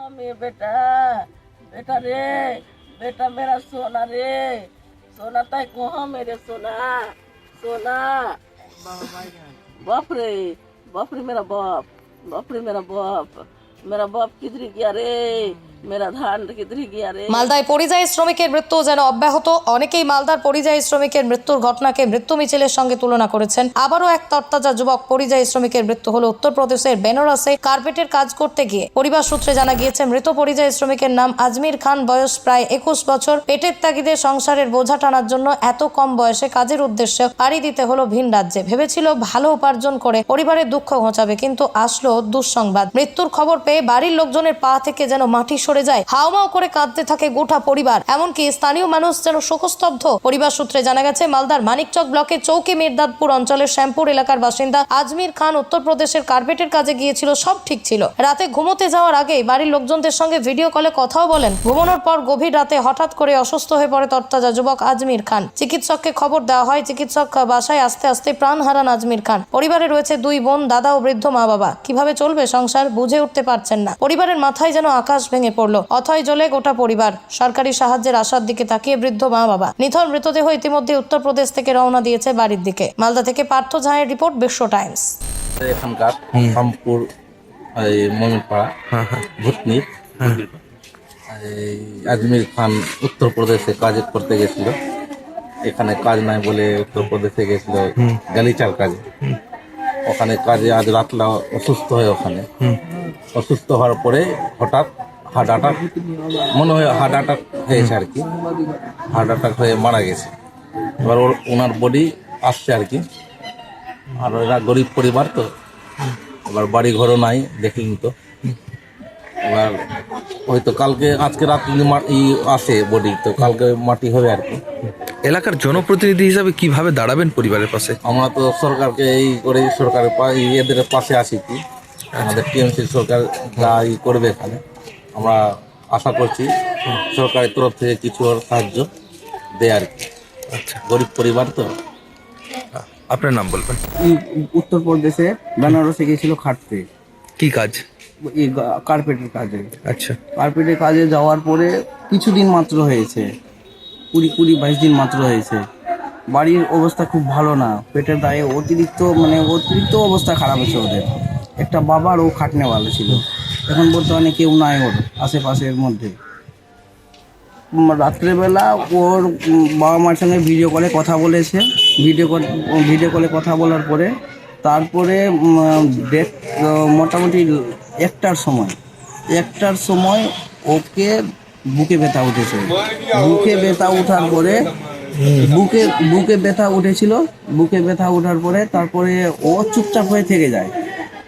कहाँ में बेटा बेटा रे बेटा मेरा सोना रे सोना ताई कहाँ मेरे सोना सोना बाप रे बाप रे मेरा बाप बाप रे मेरा बाप मेरा बाप किधर गया रे মালদায় পরিযায়ী শ্রমিকের মৃত্যু যেন অব্যাহত, অনেকেই মালদার পরিযায়ী শ্রমিকের মৃত্যুর ঘটনাকে মৃত্যু মিছিলের সঙ্গে তুলনা করেছেন। আবারও এক তরতাজা যুবক পরিযায়ী শ্রমিকের মৃত্যু হলো উত্তরপ্রদেশের বেনারসে। কার্পেটের কাজ করতে গিয়ে পরিবার সূত্রে জানা গিয়েছে, মৃত পরিযায়ী শ্রমিকের নাম আজমির খান, বয়স প্রায় একুশ বছর। পেটের তাগিদে সংসারের বোঝা টানার জন্য এত কম বয়সে কাজের উদ্দেশ্যে পাড়ি দিতে হলো ভিন রাজ্যে। ভেবেছিল ভালো উপার্জন করে পরিবারের দুঃখ ঘোচাবে, কিন্তু আসলো দুঃসংবাদ। মৃত্যুর খবর পেয়ে বাড়ির লোকজনের পা থেকে যেন মাটি সরে যায়। হাওমাও করে কাঁদতে থাকে গোটা পরিবার। এমনকি স্থানীয় মানুষ যেন শোকস্তব্ধ। পরিবার সূত্রে জানা গেছে, মালদার মানিকচক ব্লকের চৌকি মির্দাতপুর অঞ্চলের শ্যামপুর এলাকার বাসিন্দা আজমির খান উত্তরপ্রদেশের কার্পেটের কাজে গিয়েছিল, সব ঠিক ছিল। রাতে ঘুমোতে যাওয়ার আগে বাড়ির লোকজনদের সঙ্গে ভিডিও কলে কথাও বলেন। ঘুমানোর পর গভীর রাতে হঠাৎ করে অসুস্থ হয়ে পড়ে তরতাজা যুবক আজমির খান। চিকিৎসককে খবর দেওয়া হয়, চিকিৎসক বাসায় আস্তে আস্তে প্রাণ হারান আজমির খান। পরিবারে রয়েছে দুই বোন, দাদা ও বৃদ্ধ মা বাবা কীভাবে চলবে সংসার বুঝে উঠতে পারছেন না। পরিবারের মাথায় যেন আকাশ ভেঙে পড়ল। অথয় জ্বলে গোটা পরিবার। সরকারি সাহায্যের আশার দিকে তাকিয়ে বৃদ্ধ মা বাবা। নিথর মৃতদেহ ইতিমধ্যে উত্তরপ্রদেশ থেকে রওনা দিয়েছে বাড়ির দিকে। মালদা থেকে পার্থ ঝাঁয়ের রিপোর্ট বিশ্ব টাইমস। এখানকার রামপুর এই মমিনপাড়া ভুতনি আজমির খান উত্তরপ্রদেশে কাজ করতে গেছিল। এখানে কাজ নাই বলে উত্তরপ্রদেশে গেছিল গালিচাল কাজে। ওখানে কাজে আজ রাতলা অসুস্থ হয় ওখানে। অসুস্থ হওয়ার পরে হঠাৎ হার্ট অ্যাটাক। মনে হয় হার্ট অ্যাটাক হয়েছে আর কি। হার্ট অ্যাটাক হয়ে মারা গেছে। এবার ওর ওনার বডি আসছে আর কি। আর এরা গরিব পরিবার তো। এবার বাড়ি ঘরও নাই দেখিনি তো। এবার হয়তো কালকে আজকে রাত্রি মা- ই আসে বডি তো কালকে মাটি হবে আর কি। এলাকার জনপ্রতিনিধি হিসাবে কীভাবে দাঁড়াবেন পরিবারের পাশে? আমরা তো সরকারকে এই করে সরকারের এদের পাশে আছি কি। আমাদের টিএমসি সরকার যা ই করবে এখানে। আমরা আশা করছি সরকারের তরফ থেকে কিছু সাহায্য দেয় আর কি। আচ্ছা। গরিব পরিবার তো। আপনার নাম বলবেন? উত্তরপ্রদেশে বেনারসে গিয়েছিল খাটতে। কি কাজ? এই কার্পেটের কাজে। আচ্ছা। কার্পেটের কাজে যাওয়ার পরে কিছুদিন মাত্র হয়েছে। কুড়ি কুড়ি বাইশ দিন মাত্র হয়েছে। বাড়ির অবস্থা খুব ভালো না। পেটের দায়ে অতিরিক্ত মানে অতিরিক্ত অবস্থা খারাপ আছে ওদের। একটা বাবার ও খাটনেওয়ালা ছিল। এখন বর্তমানে কেউ নাই ওর আশেপাশের মধ্যে। রাত্রেবেলা ওর বাবা মার সঙ্গে ভিডিও কলে কথা বলেছে। ভিডিও কল ভিডিও কলে কথা বলার পরে, তারপরে ডেট মোটামুটি একটার সময় একটার সময় ওকে বুকে ব্যথা উঠেছে। বুকে ব্যথা ওঠার পরে, বুকে বুকে ব্যথা উঠেছিল। বুকে ব্যথা ওঠার পরে তারপরে ও চুপচাপ হয়ে থেকে যায়।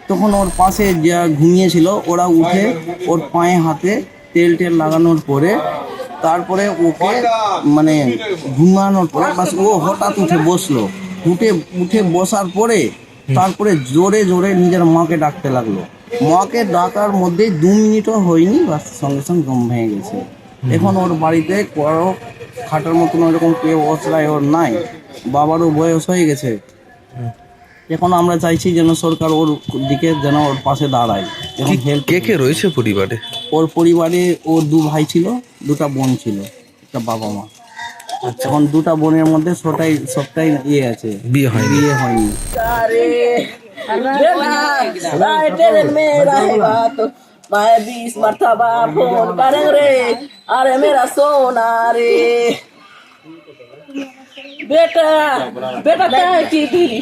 তখন ওর পাশে যা ঘুমিয়েছিল, ওরা উঠে ওর পায়ে হাতে তেল টেল লাগানোর পরে তারপরে ওকে মানে ঘুমানোর পরে বাস ও হঠাৎ উঠে বসল। উঠে উঠে বসার পরে তারপরে জোরে জোরে নিজের মাকে ডাকতে লাগল। মাকে ডাকার মধ্যে দু মিনিটও হয়নি, বাস সঙ্গে সঙ্গে দম ভেঙে গেছে। এখন ওর বাড়িতে কারও খাটার মতন ওরকম কেউ অসলায় ওর নাই। বাবারও বয়স হয়ে গেছে। এখন আমরা চাইছি যেন সরকার ওর দিকে যেন ওর পাশে দাঁড়ায় এবং হেল্প কে কে রয়েছে পরিবারে ওর পরিবারে ওর দু ভাই ছিল দুটা বোন ছিল একটা বাবা মা এখন দুটা বোনের মধ্যে সবটাই সবটাই ইয়ে আছে বিয়ে হয়নি বিয়ে হয়নি अरे बेला राय ट्रेन में रहेगा तो मैं बीस मरतबा फोन करेंगे रे अरे मेरा सोना रे बेटा बेटा क्या की थी